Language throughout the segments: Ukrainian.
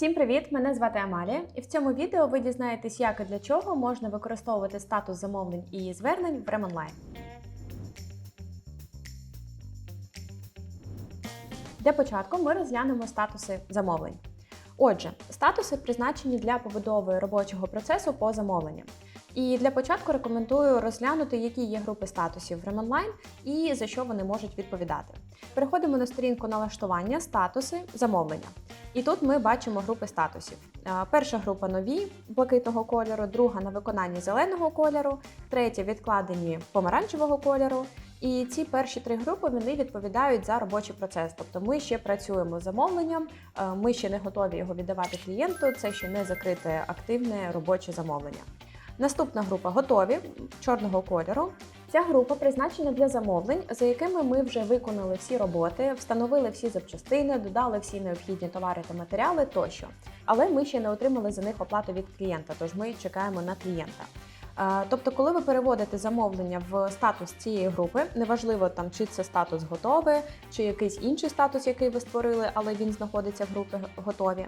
Всім привіт! Мене звати Амалія, і в цьому відео ви дізнаєтесь, як і для чого можна використовувати статус замовлень і звернень в Ремонлайн. Для початку ми розглянемо статуси замовлень. Отже, статуси призначені для побудови робочого процесу по замовленням. І для початку рекомендую розглянути, які є групи статусів в Ремонлайн і за що вони можуть відповідати. Переходимо на сторінку налаштування, статуси, замовлення. І тут ми бачимо групи статусів. Перша група нові блакитного кольору, друга на виконанні зеленого кольору, третя відкладені помаранчевого кольору. І ці перші три групи вони відповідають за робочий процес. Тобто ми ще працюємо з замовленням, е, ми ще не готові його віддавати клієнту. Це ще не закрите активне робоче замовлення. Наступна група готові чорного кольору. Ця група призначена для замовлень, за якими ми вже виконали всі роботи, встановили всі запчастини, додали всі необхідні товари та матеріали тощо. Але ми ще не отримали за них оплату від клієнта, тож ми чекаємо на клієнта. Е, Тобто, коли ви переводите замовлення в статус цієї групи, неважливо там чи це статус готове, чи якийсь інший статус, який ви створили, але він знаходиться в групі готові.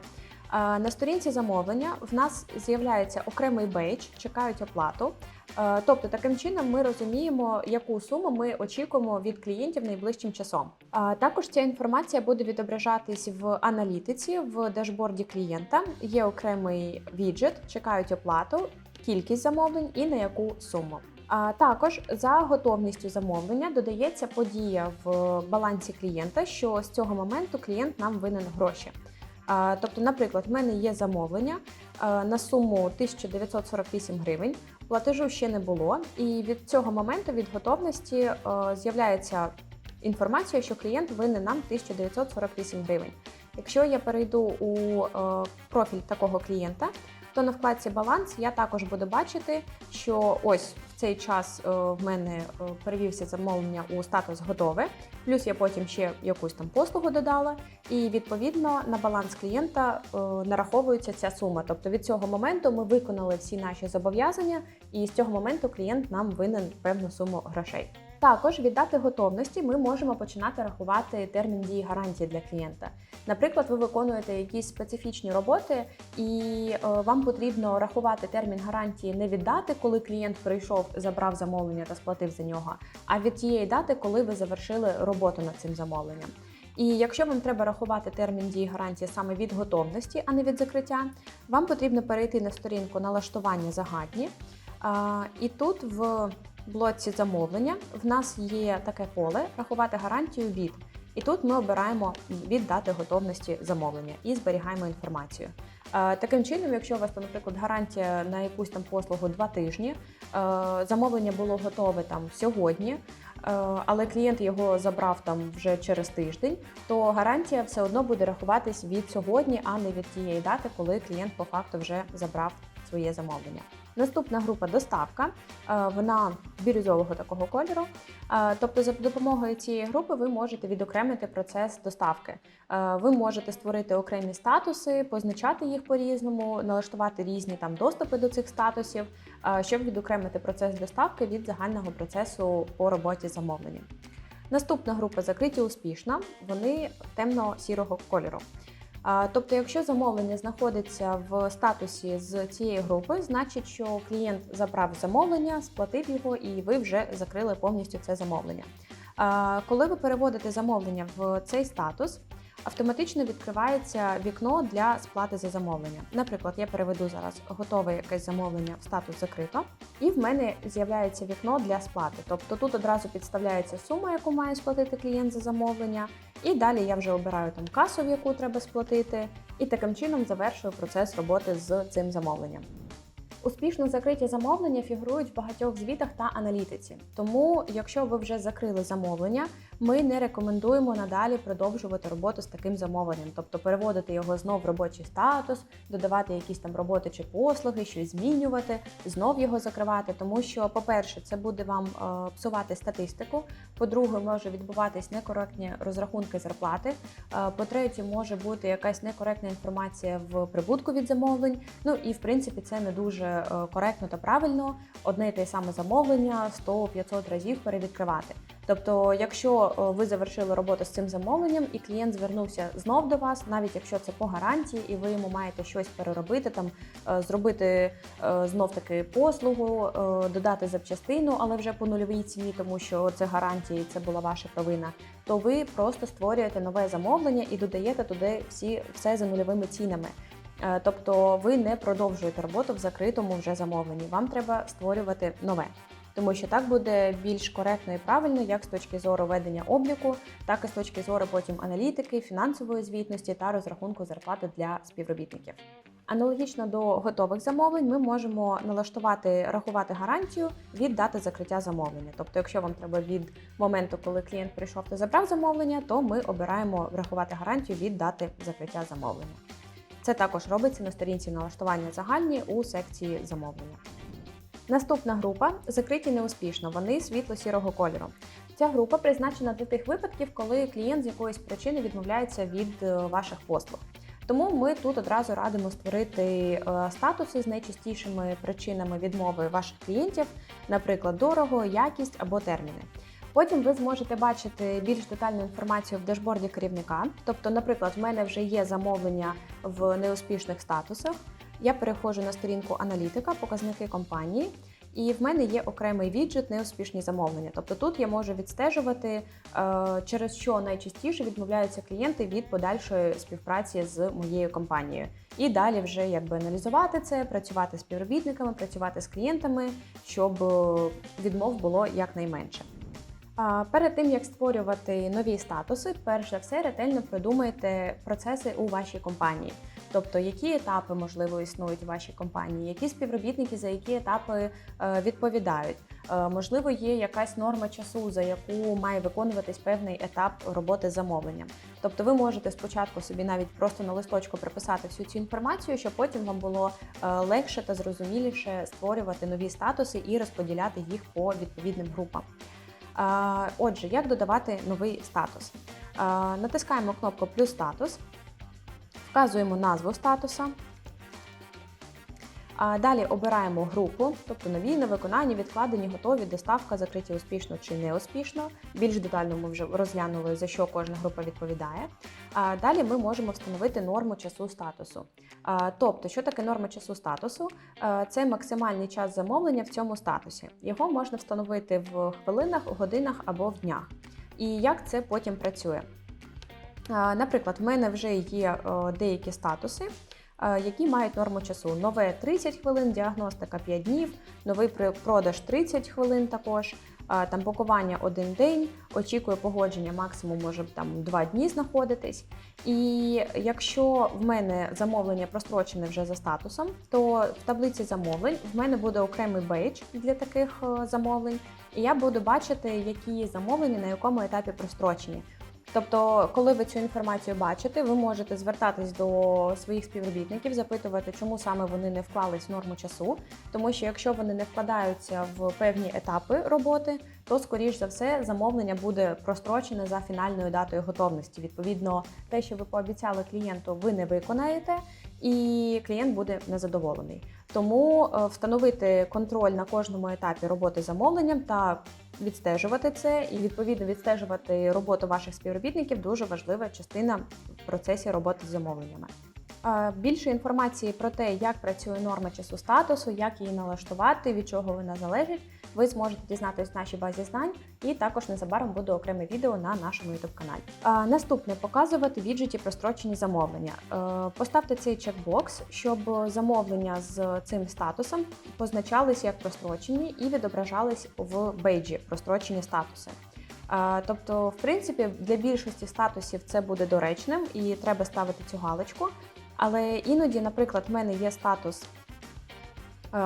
На сторінці замовлення в нас з'являється окремий бейдж, чекають оплату. Е, Тобто, таким чином ми розуміємо, яку суму ми очікуємо від клієнтів найближчим часом. Також ця інформація буде відображатись в аналітиці в дашборді клієнта. Є окремий віджит, чекають оплату, кількість замовлень і на яку суму. А також за готовністю замовлення додається подія в балансі клієнта, що з цього моменту клієнт нам винен гроші. Тобто, наприклад, в мене є замовлення на суму 1948 гривень. Платежу ще не було, і від цього моменту від готовності з'являється інформація, що клієнт винен нам 1948 гривень. Якщо я перейду у е, профіль такого клієнта, то на вкладці баланс я також буду бачити, що ось цей час е, в мене е, перевівся замовлення у статус готове. Плюс я потім ще якусь там послугу додала, і відповідно на баланс клієнта е, нараховується ця сума. Тобто від цього моменту ми виконали всі наші зобов'язання, і з цього моменту клієнт нам винен певну суму грошей. Також від дати готовності ми можемо починати рахувати термін дії гарантії для клієнта. Наприклад, ви виконуєте якісь специфічні роботи, і е, вам потрібно рахувати термін гарантії не від дати, коли клієнт прийшов, забрав замовлення та сплатив за нього, а від тієї дати, коли ви завершили роботу над цим замовленням. І якщо вам треба рахувати термін дії гарантії саме від готовності, а не від закриття, вам потрібно перейти на сторінку налаштування загадні. І тут в блоці замовлення в нас є таке поле рахувати гарантію від. І тут ми обираємо від дати готовності замовлення і зберігаємо інформацію. Е, Таким чином, якщо у вас, наприклад, гарантія на якусь там послугу два тижні, е, замовлення було готове там сьогодні, е, але клієнт його забрав там вже через тиждень, то гарантія все одно буде рахуватись від сьогодні, а не від тієї дати, коли клієнт по факту вже забрав своє замовлення. Наступна група доставка, Е, вона бірюзового такого кольору. Е, Тобто, за допомогою цієї групи ви можете відокремити процес доставки. Е, Ви можете створити окремі статуси, позначати їх по-різному, налаштувати різні там доступи до цих статусів, щоб відокремити процес доставки від загального процесу по роботі з замовленням. Наступна група закриті успішно, вони темно-сірого кольору. Тобто, якщо замовлення знаходиться в статусі з цієї групи, значить, що клієнт забрав замовлення, сплатив його, і ви вже закрили повністю це замовлення. Коли ви переводите замовлення в цей статус, автоматично відкривається вікно для сплати за замовлення. Наприклад, я переведу зараз готове якесь замовлення в статус закрито, і в мене з'являється вікно для сплати. Тобто тут одразу підставляється сума, яку має сплатити клієнт за замовлення, і далі я вже обираю там касу, в яку треба сплатити, і таким чином завершую процес роботи з цим замовленням. Успішно закриті замовлення фігурують в багатьох звітах та аналітиці. Тому, якщо ви вже закрили замовлення, ми не рекомендуємо надалі продовжувати роботу з таким замовленням, тобто переводити його знов в робочий статус, додавати якісь там роботи чи послуги, щось змінювати, знов його закривати. Тому що, по-перше, це буде вам е, псувати статистику. По-друге, може відбуватись некоректні розрахунки зарплати. Е, По-третє, може бути якась некоректна інформація в прибутку від замовлень. Ну і в принципі це не дуже е, коректно та правильно одне і те саме замовлення 100-500 разів перевідкривати. Тобто, якщо е, ви завершили роботу з цим замовленням, і клієнт звернувся знов до вас, навіть якщо це по гарантії, і ви йому маєте щось переробити, там е, зробити знов таки послугу, додати запчастину, але вже по нульовій ціні, тому що це гарантії, це була ваша провина. То ви просто створюєте нове замовлення і додаєте туди всі все за нульовими цінами. Е, Тобто ви не продовжуєте роботу в закритому вже замовленні. Вам треба створювати нове. Тому що так буде більш коректно і правильно, як з точки зору ведення обліку, так і з точки зору потім аналітики, фінансової звітності та розрахунку зарплати для співробітників. Аналогічно до готових замовлень, ми можемо налаштувати рахувати гарантію від дати закриття замовлення. Тобто, якщо вам треба від моменту, коли клієнт прийшов та забрав замовлення, то ми обираємо врахувати гарантію від дати закриття замовлення. Це також робиться на сторінці налаштування загальні у секції замовлення. Наступна група закриті неуспішно. Вони світло-сірого кольору. Ця група призначена для тих випадків, коли клієнт з якоїсь причини відмовляється від е, ваших послуг. Тому ми тут одразу радимо створити е, статуси з найчастішими причинами відмови ваших клієнтів, наприклад, дорого, якість або терміни. Потім ви зможете бачити більш детальну інформацію в дашборді керівника. Тобто, наприклад, в мене вже є замовлення в неуспішних статусах. Я переходжу на сторінку аналітика, показники компанії, і в мене є окремий віджит неуспішні замовлення. Тобто тут я можу відстежувати, е, через що найчастіше відмовляються клієнти від подальшої співпраці з моєю компанією. І далі вже якби аналізувати це, працювати з співробітниками, працювати з клієнтами, щоб е, відмов було якнайменше. Перед тим як створювати нові статуси, перш за все ретельно продумайте процеси у вашій компанії. Тобто, які етапи можливо існують у вашій компанії, які співробітники за які етапи е, відповідають. Е, можливо, є якась норма часу, за яку має виконуватись певний етап роботи з замовленням. Тобто, ви можете спочатку собі навіть просто на листочку приписати всю цю інформацію, щоб потім вам було е, легше та зрозуміліше створювати нові статуси і розподіляти їх по відповідним групам. Отже, як додавати новий статус? Натискаємо кнопку Плюс статус, вказуємо назву статуса. Далі обираємо групу, тобто нові на виконанні, відкладені, готові, доставка, закриті успішно чи не успішно. Більш детально ми вже розглянули, за що кожна група відповідає. Далі ми можемо встановити норму часу статусу. Тобто, що таке норма часу статусу? Це максимальний час замовлення в цьому статусі. Його можна встановити в хвилинах, годинах або в днях. І як це потім працює? Наприклад, в мене вже є деякі статуси. Е, які мають норму часу. Нове 30 хвилин, діагностика 5 днів, новий продаж 30 хвилин також. е, Там пакування один день, очікує погодження, максимум може там 2 дні знаходитись. І якщо в мене замовлення прострочене вже за статусом, то в таблиці замовлень в мене буде окремий бейдж для таких е, замовлень, і я буду бачити, які замовлення на якому етапі прострочені. Тобто, коли ви цю інформацію бачите, ви можете звертатись до своїх співробітників, запитувати, чому саме вони не вклались в норму часу. Тому що якщо вони не вкладаються в певні етапи роботи, то скоріш за все замовлення буде прострочене за фінальною датою готовності. Відповідно, те, що ви пообіцяли клієнту, ви не виконаєте, і клієнт буде незадоволений. Тому е, встановити контроль на кожному етапі роботи замовленням та відстежувати це і відповідно відстежувати роботу ваших співробітників дуже важлива частина в процесі роботи з замовленнями. Більше інформації про те, як працює норма часу статусу, як її налаштувати, від чого вона залежить, ви зможете дізнатись в нашій базі знань, і також незабаром буде окреме відео на нашому youtube каналі. Наступне показувати віджиті прострочені замовлення. Поставте цей чекбокс, щоб замовлення з цим статусом позначались як прострочені і відображались в бейджі прострочені статуси. Тобто, в принципі, для більшості статусів це буде доречним і треба ставити цю галочку. Але іноді, наприклад, в мене є статус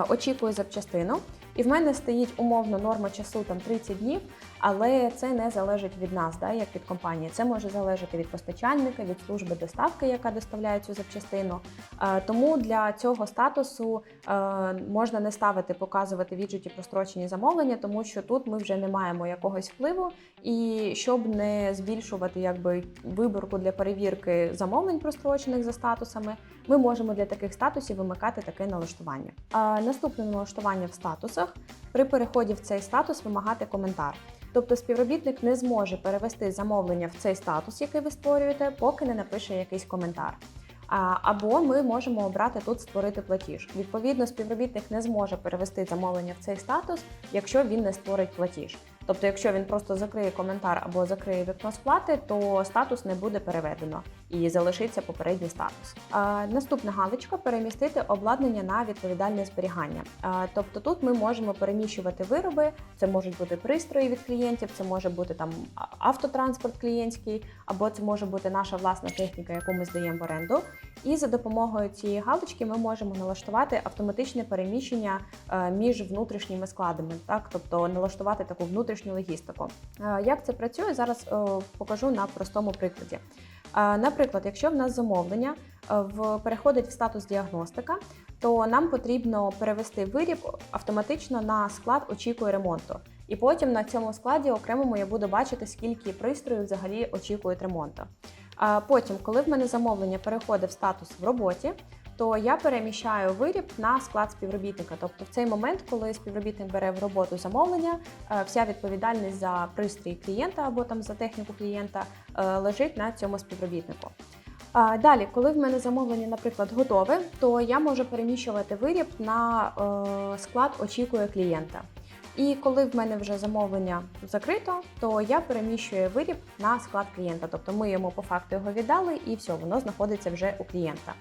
очікую запчастину, і в мене стоїть умовно норма часу там 30 днів. Але це не залежить від нас, да, як від компанії. Це може залежати від постачальника, від служби доставки, яка доставляє цю запчастину. Е, Тому для цього статусу е, можна не ставити, показувати віджиті прострочені замовлення, тому що тут ми вже не маємо якогось впливу. І щоб не збільшувати якби виборку для перевірки замовлень прострочених за статусами, ми можемо для таких статусів вимикати таке налаштування. А наступне налаштування в статусах при переході в цей статус вимагати коментар. Тобто співробітник не зможе перевести замовлення в цей статус, який ви створюєте, поки не напише якийсь коментар. Або ми можемо обрати тут створити платіж. Відповідно, співробітник не зможе перевести замовлення в цей статус, якщо він не створить платіж. Тобто, якщо він просто закриє коментар або закриє вікно сплати, то статус не буде переведено і залишиться попередній статус. А, наступна галочка перемістити обладнання на відповідальне зберігання. А, тобто тут ми можемо переміщувати вироби. Це можуть бути пристрої від клієнтів, це може бути там автотранспорт клієнтський, або це може бути наша власна техніка, яку ми здаємо в оренду. І за допомогою цієї галочки ми можемо налаштувати автоматичне переміщення е, між внутрішніми складами, так тобто налаштувати таку внутрішню логістику. Е, Як це працює, зараз е, покажу на простому прикладі. Наприклад, якщо в нас замовлення е, в переходить в статус діагностика, то нам потрібно перевести виріб автоматично на склад очікує ремонту. І потім на цьому складі окремому я буду бачити, скільки пристроїв взагалі очікують ремонту. А потім, коли в мене замовлення переходить в статус в роботі, то я переміщаю виріб на склад співробітника. Тобто, в цей момент, коли співробітник бере в роботу замовлення, е, вся відповідальність за пристрій клієнта або там за техніку клієнта е, лежить на цьому співробітнику. Далі, коли в мене замовлення, наприклад, готове, то я можу переміщувати виріб на е, склад очікує клієнта. І коли в мене вже замовлення закрито, то я переміщую виріб на склад клієнта. Тобто ми йому по факту його віддали, і все, воно знаходиться вже у клієнта.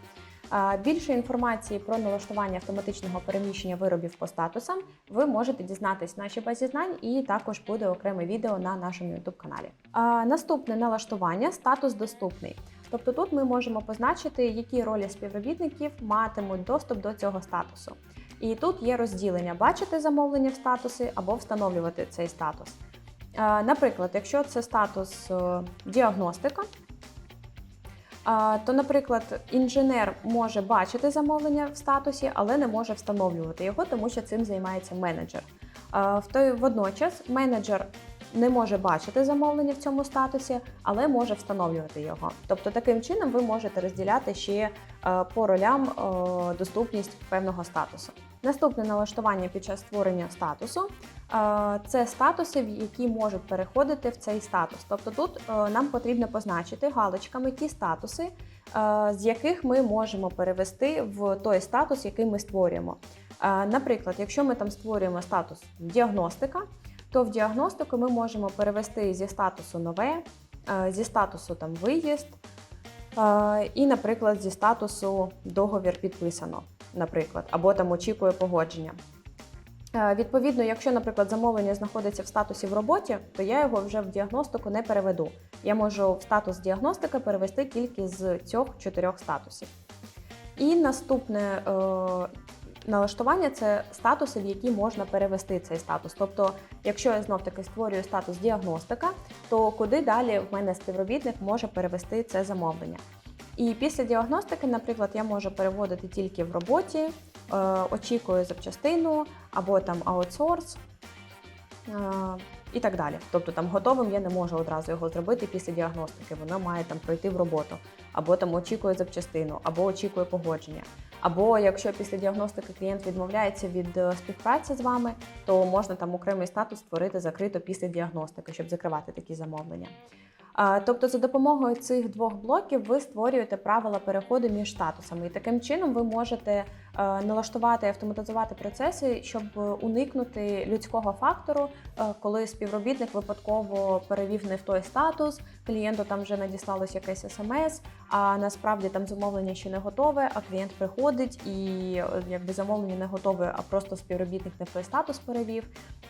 Більше інформації про налаштування автоматичного переміщення виробів по статусам ви можете дізнатись в нашій базі знань, і також буде окреме відео на нашому youtube каналі. Наступне налаштування статус доступний. Тобто тут ми можемо позначити, які ролі співробітників матимуть доступ до цього статусу. І тут є розділення бачити замовлення в статуси або встановлювати цей статус. Наприклад, якщо це статус е, діагностика, то, наприклад, інженер може бачити замовлення в статусі, але не може встановлювати його, тому що цим займається менеджер. В той водночас менеджер не може бачити замовлення в цьому статусі, але може встановлювати його. Тобто, таким чином ви можете розділяти ще е, по ролям е, доступність певного статусу. Наступне налаштування під час створення статусу це статуси, в які можуть переходити в цей статус. Тобто тут е, нам потрібно позначити галочками ті статуси, е, з яких ми можемо перевести в той статус, який ми створюємо. Е, Наприклад, якщо ми там створюємо статус діагностика, то в діагностику ми можемо перевести зі статусу нове, зі статусу там виїзд, і, наприклад, зі статусу договір підписано, наприклад, або там очікує погодження. Е, Відповідно, якщо, наприклад, замовлення знаходиться в статусі в роботі, то я його вже в діагностику не переведу. Я можу в статус діагностика перевести тільки з цих чотирьох статусів. І наступне е, налаштування це статуси, в які можна перевести цей статус. Тобто, якщо я знов таки створюю статус діагностика, то куди далі в мене співробітник може перевести це замовлення. І після діагностики, наприклад, я можу переводити тільки в роботі, е, очікую запчастину або там аутсорс. е, І так далі. Тобто там готовим я не можу одразу його зробити після діагностики. Воно має там пройти в роботу, або там очікує запчастину, або очікує погодження. Або якщо після діагностики клієнт відмовляється від е, співпраці з вами, то можна там окремий статус створити закрито після діагностики, щоб закривати такі замовлення. Тобто, за допомогою цих двох блоків ви створюєте правила переходу між статусами, і таким чином ви можете е, налаштувати автоматизувати процеси, щоб уникнути людського фактору, е, коли співробітник випадково перевів не в той статус, клієнту там вже надіслалось якесь смс, а насправді там замовлення ще не готове, а клієнт приходить і е, якби замовлення не готове, а просто співробітник не в той статус перевів.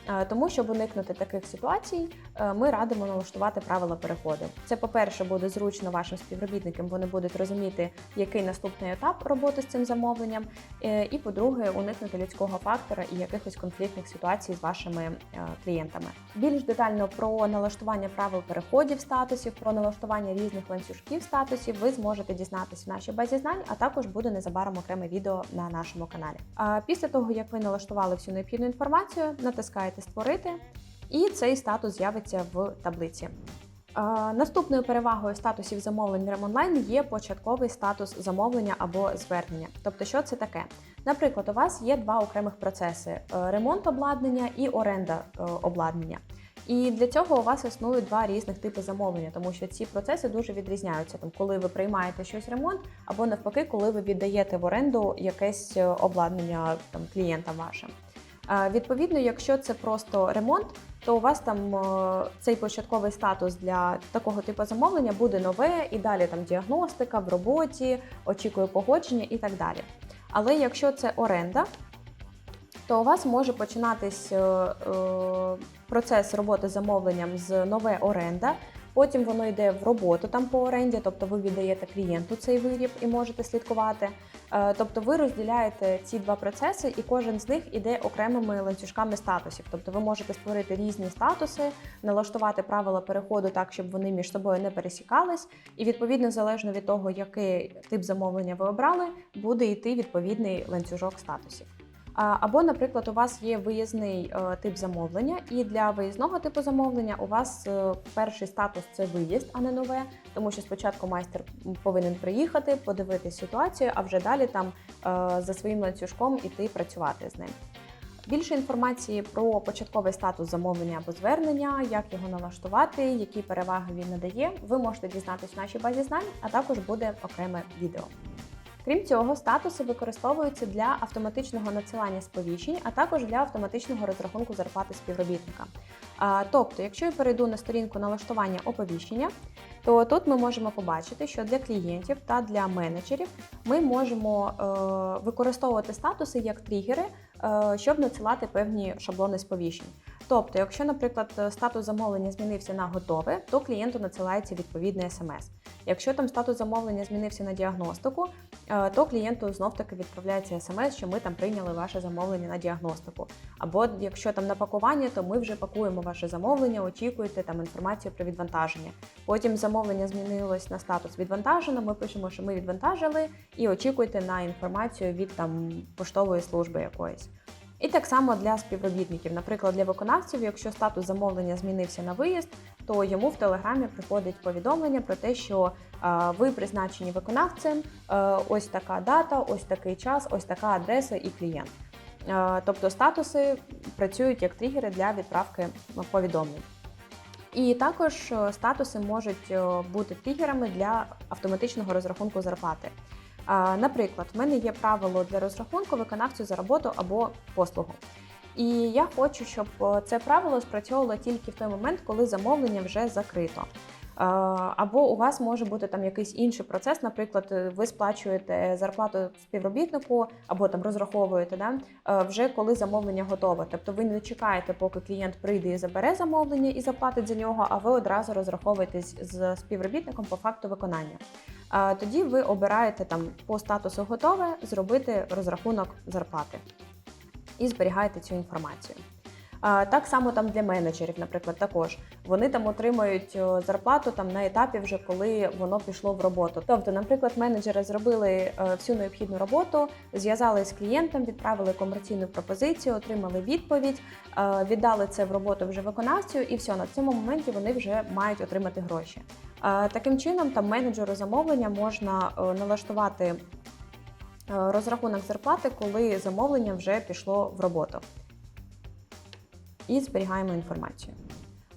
Е, Тому, щоб уникнути таких ситуацій, е, ми радимо налаштувати правила переходу. Це, по-перше, буде зручно вашим співробітникам, вони будуть розуміти, який наступний етап роботи з цим замовленням. Е, І, по-друге, уникнути людського фактора і якихось конфліктних ситуацій з вашими клієнтами. Більш детально про налаштування правил переходів статусів, про налаштування різних ланцюжків статусів ви зможете дізнатися в нашій базі знань, а також буде незабаром окреме відео на нашому каналі. Після того, як ви налаштували всю необхідну інформацію, натискаєте Створити, і цей статус з'явиться в таблиці. Наступною перевагою статусів замовлень Rem Online є початковий статус замовлення або звернення. Тобто, що це таке? Наприклад, у вас є два окремих процеси: е, ремонт обладнання і оренда е, обладнання. І для цього у вас існують два різних типи замовлення, тому що ці процеси дуже відрізняються. Там, коли ви приймаєте щось ремонт, або навпаки, коли ви віддаєте в оренду якесь е, обладнання там клієнтам вашим. Відповідно, якщо це просто ремонт, то у вас там е, цей початковий статус для такого типу замовлення буде нове, і далі там діагностика в роботі, очікує погодження і так далі. Але якщо це оренда, то у вас може починатись е, е, процес роботи з замовленням з нове оренда. Потім воно йде в роботу там по оренді, тобто ви віддаєте клієнту цей виріб і можете слідкувати. Е, Тобто ви розділяєте ці два процеси, і кожен з них іде окремими ланцюжками статусів. Тобто ви можете створити різні статуси, налаштувати правила переходу так, щоб вони між собою не пересікались. І відповідно, залежно від того, який тип замовлення ви обрали, буде йти відповідний ланцюжок статусів. Або, наприклад, у вас є виїзний е, тип замовлення, і для виїзного типу замовлення у вас е, перший статус це виїзд, а не нове, тому що спочатку майстер повинен приїхати, подивитись ситуацію, а вже далі там е, за своїм ланцюжком іти працювати з ним. Більше інформації про початковий статус замовлення або звернення, як його налаштувати, які переваги він надає, ви можете дізнатись в нашій базі знань, а також буде окреме відео. Крім цього, статуси використовуються для автоматичного надсилання сповіщень, а також для автоматичного розрахунку зарплати співробітника. Тобто, якщо я перейду на сторінку налаштування оповіщення, то тут ми можемо побачити, що для клієнтів та для менеджерів ми можемо е, використовувати статуси як тригери, е, щоб надсилати певні шаблони сповіщень. Тобто, якщо, наприклад, статус замовлення змінився на готове, то клієнту надсилається відповідний смс. Якщо там статус замовлення змінився на діагностику, е, то клієнту знов-таки відправляється смс, що ми там прийняли ваше замовлення на діагностику. Або якщо там на пакування, то ми вже пакуємо ваше замовлення, очікуєте там інформацію про відвантаження. Потім замовлення змінилось на статус відвантажено. Ми пишемо, що ми відвантажили, і очікуйте на інформацію від там поштової служби якоїсь. І так само для співробітників, наприклад, для виконавців, якщо статус замовлення змінився на виїзд, то йому в телеграмі приходить повідомлення про те, що е, ви призначені виконавцем, е, ось така дата, ось такий час, ось така адреса і клієнт. Е, тобто статуси працюють як тригери для відправки повідомлень. І також статуси можуть бути тригерами для автоматичного розрахунку зарплати. Наприклад, в мене є правило для розрахунку виконавцю за роботу або послугу. І я хочу, щоб е, це правило спрацьовувало тільки в той момент, коли замовлення вже закрито. Або у вас може бути там якийсь інший процес, наприклад, ви сплачуєте зарплату співробітнику або там розраховуєте, да, вже коли замовлення готове. Тобто ви не чекаєте, поки клієнт прийде і забере замовлення і заплатить за нього, а ви одразу розраховуєтесь з співробітником по факту виконання. Тоді ви обираєте там по статусу готове зробити розрахунок зарплати і зберігаєте цю інформацію. Так само там для менеджерів, наприклад, також вони там отримають зарплату там на етапі, вже коли воно пішло в роботу. Тобто, наприклад, менеджери зробили е, всю необхідну роботу, зв'язали з клієнтом, відправили комерційну пропозицію, отримали відповідь, е, віддали це в роботу вже виконавцю, і все на цьому моменті вони вже мають отримати гроші. Е, Таким чином, там менеджеру замовлення можна налаштувати розрахунок зарплати, коли замовлення вже пішло в роботу. І зберігаємо інформацію.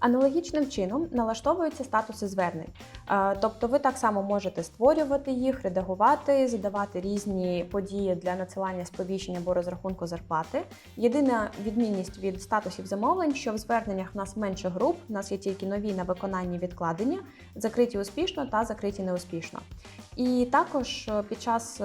Аналогічним чином налаштовуються статуси звернень. Е, Тобто ви так само можете створювати їх, редагувати, задавати різні події для надсилання сповіщень або розрахунку зарплати. Єдина відмінність від статусів замовлень, що в зверненнях в нас менше груп, в нас є тільки нові на виконанні відкладення, закриті успішно та закриті неуспішно. І також е, під час е,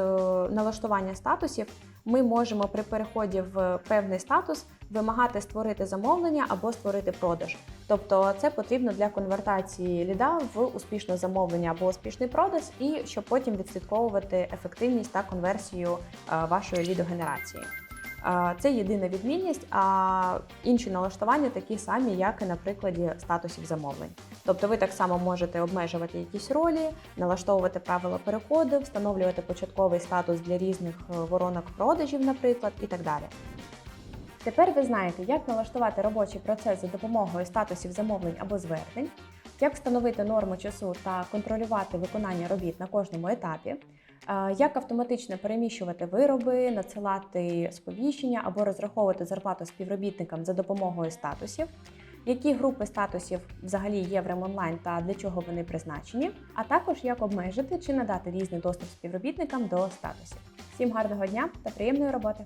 налаштування статусів ми можемо при переході в певний статус вимагати створити замовлення або створити продаж. Тобто це потрібно для конвертації ліда в успішне замовлення або успішний продаж, і щоб потім відслідковувати ефективність та конверсію е, вашої лідогенерації. Це єдина відмінність, а інші налаштування такі самі, як і на прикладі статусів замовлень. Тобто ви так само можете обмежувати якісь ролі, налаштовувати правила переходу, встановлювати початковий статус для різних е, воронок продажів, наприклад, і так далі. Тепер ви знаєте, як налаштувати робочий процес за допомогою статусів замовлень або звернень, як встановити норму часу та контролювати виконання робіт на кожному етапі, як автоматично переміщувати вироби, надсилати сповіщення або розраховувати зарплату співробітникам за допомогою статусів, які групи статусів взагалі є в Ремонлайн та для чого вони призначені, а також як обмежити чи надати різний доступ співробітникам до статусів. Всім гарного дня та приємної роботи!